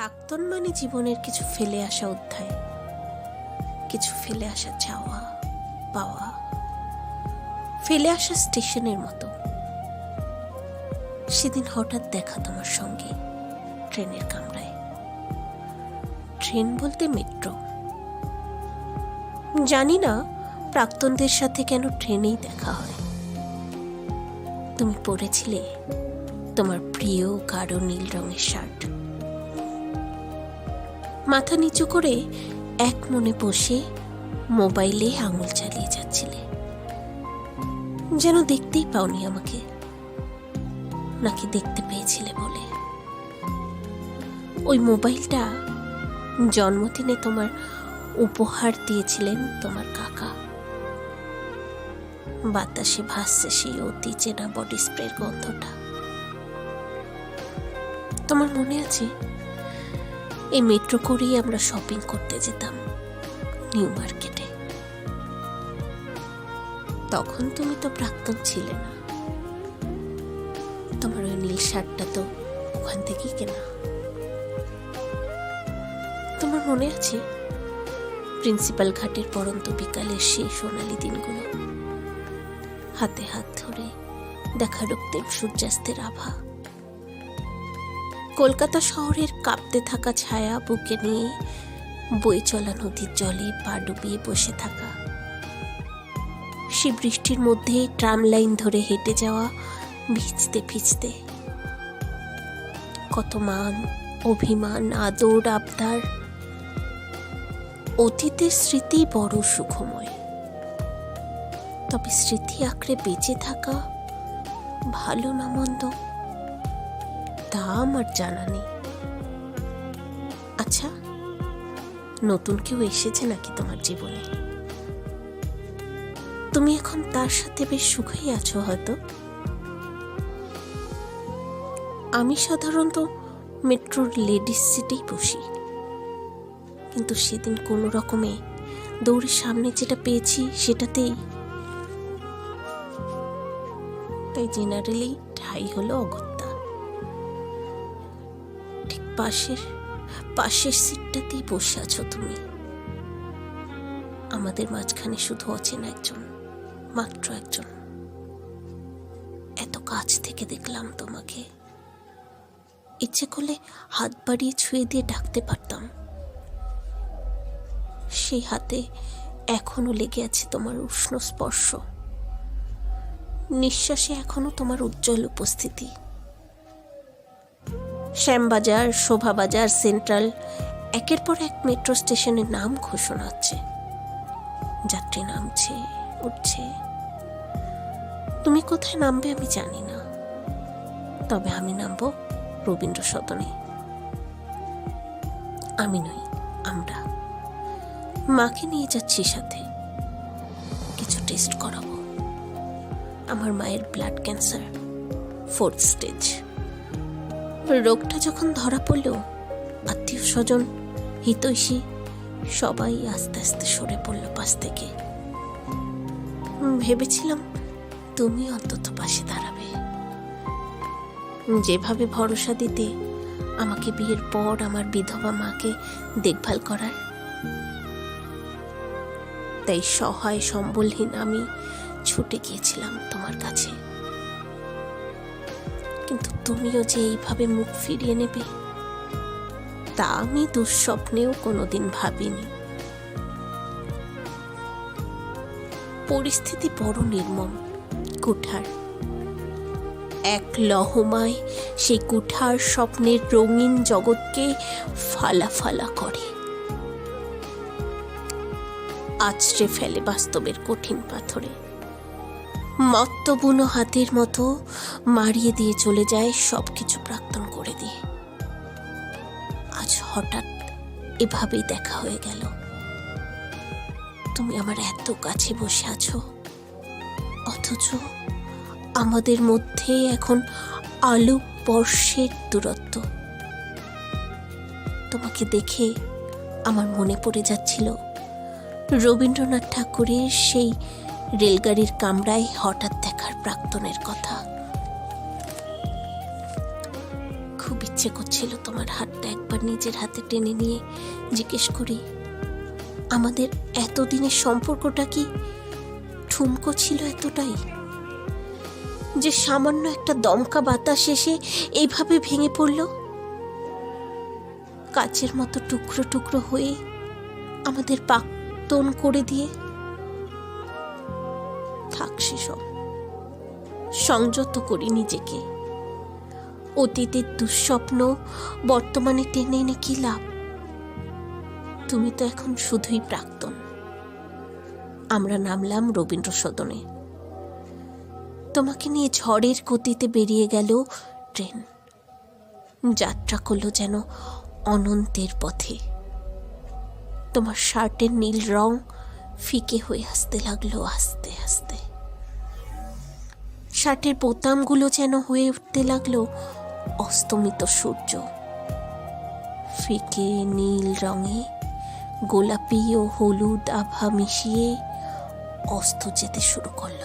প্রাক্তন মানে জীবনের কিছু ফেলে আসা অধ্যায়, কিছু ফেলে আসা চাওয়া, পাওয়া, ফেলে আসা স্টেশনের মতো। সেদিন হঠাৎ দেখা তোমার সঙ্গে ট্রেনের কামরায়। ট্রেন বলতে মেট্রো। জানি না প্রাক্তনদের সাথে কেন ট্রেনেই দেখা হয়। তুমি পড়েছিলে তোমার প্রিয় গাঢ় নীল রঙের শার্ট। মাথা নিচু করে এক মনে বসে মোবাইলে আঙুল চালিয়ে যাচ্ছিলে। যেন দেখতেই পাওনি আমাকে, নাকি দেখতে পেয়েছিলে বলে। ওই মোবাইলটা জন্মদিনে তোমার উপহার দিয়েছিলেন তোমার কাকা। বাতাসে ভাসছে সেই অতি চেনা বডি স্প্রের গন্ধটা। তোমার মনে আছে এই মেট্রো করেই আমরা শপিং করতে যেতাম নিউ মার্কেটে তখন তুমি তো প্রাক্তন ছিলে না। তোমার ওই নীল শার্টটা তো ওখান থেকেই কেনা। তোমার মনে আছে প্রিন্সিপাল ঘাটের পরন্ত বিকালের সেই সোনালি দিনগুলো? হাতে হাত ধরে দেখা রক্তিম সূর্যাস্তের আভা। কলকাতা শহরের কাঁপতে থাকা ছায়া বুকে নিয়ে বই চলা নদীর জলে পা ডুবিয়ে বসে থাকা। সে বৃষ্টির মধ্যে ট্রাম লাইন ধরে হেঁটে যাওয়া ভিজতে ভিজতে। কত মান, অভিমান, আদর, আবদার। অতীতের স্মৃতি বড় সুখময়। তবে স্মৃতি আঁকড়ে বেঁচে থাকা ভালো না মন্দ তা আমার জানা নেই। আচ্ছা নতুন কেউ এসেছে নাকি তোমার জীবনে? তুমি এখন তার সাথে বেশ সুখেই আছো হয়তো। আমি সাধারণত মেট্রোর লেডিস সিটেই বসি। কিন্তু সেদিন কোনো রকমে দৌড়ের সামনে যেটা পেয়েছি সেটাতেই। তাই জেনারেলি ঠাই হলো অগত্যা। পাশের পাশের সিটটাতেই বসে আছো তুমি। আমাদের মাঝখানে শুধু অচেনা একজন, মাত্র একজন। এত কাছ থেকে দেখলাম তোমাকে। ইচ্ছে করলে হাত বাড়িয়ে ছুঁয়ে দিয়ে ডাকতে পারতাম। সেই হাতে এখনও লেগে আছে তোমার উষ্ণ স্পর্শ। নিঃশ্বাসে এখনও তোমার উজ্জ্বল উপস্থিতি। শ্যামবাজার, শোভাবাজার, সেন্ট্রাল, একের পর এক মেট্রো স্টেশনের নাম ঘোষণা হচ্ছে। যাত্রী নামছে, উঠছে। তুমি কোথায় নামবে আমি জানি না। তবে আমি নামবো রবীন্দ্র সদনে। আমি নই, আমরা। মাকে নিয়ে যাচ্ছি সাথে। কিছু টেস্ট করাবো। আমার মায়ের ব্লাড ক্যান্সার, ফোর্থ স্টেজ। রোগটা যখন ধরা পড়ল আত্মীয় স্বজন হিতৈষী সবাই আস্তে আস্তে সরে পড়ল পাশ থেকে। ভেবেছিলাম তুমি অন্তত পাশে দাঁড়াবে। যেভাবে ভরসা দিতে আমাকে বিয়ের পর আমার বিধবা মাকে দেখভাল করার, তাই সহায় সম্বলহীন আমি ছুটে গিয়েছিলাম তোমার কাছে। কিন্তু তুমিও যে এইভাবে মুখ ফিরিয়ে নেবে, তা আমি দুঃস্বপ্নেও কোনোদিন ভাবিনি। পরিস্থিতি বড় নির্মম, কুঠার। এক লহমায় সেই কুঠার স্বপ্নের রঙিন জগৎকে ফালা ফালা করে। আছড়ে ফেলে বাস্তবের কঠিন পাথরে। মত্ত বুনো হাতের মতো মারিয়ে দিয়ে চলে যায় সব কিছু প্রাক্তন করে দিয়ে। আজ হঠাৎ এভাবেই দেখা হয়ে গেল। তুমি আমার এত কাছে বসে আছো। অথচ আমাদের মধ্যে এখন আলো বর্ষের দূরত্ব। তোমাকে দেখে আমার মনে পড়ে যাচ্ছিল রবীন্দ্রনাথ ঠাকুরের সেই রেলগাড়ির কামরায় হঠাৎ দেখার প্রাক্তনের কথা। খুব ইচ্ছে করছিল তোমার হাতটা একবার নিজের হাতে টেনে নিয়ে জিজ্ঞেস করি, আমাদের এতদিনের সম্পর্কটা কি ঠুমকো ছিল এতটাই? যে সামান্য একটা দমকা বাতাস এসে এইভাবে ভেঙে পড়ল? কাচের মতো টুকরো টুকরো হয়ে আমাদের পাক্তন করে দিয়ে থাক সংযত করি নিজেকে। অতীতের দুঃস্বপ্ন বর্তমানে টেনে এনে কি লাভ? তুমি তো এখন শুধুই প্রাক্তন। আমরা নামলাম রবীন্দ্র সদনে তোমাকে নিয়ে ঝড়ের গতিতে বেরিয়ে গেল ট্রেন। যাত্রা করল যেন অনন্তের পথে। তোমার শার্টের নীল রং ফিকে হয়ে আসতে লাগল আস্তে আস্তে শার্টের বোতামগুলো যেন হয়ে উঠতে লাগল অস্তমিত সূর্য। ফিকে নীল রঙে গোলাপি ও হলুদ আভা মিশিয়ে অস্ত যেতে শুরু করল।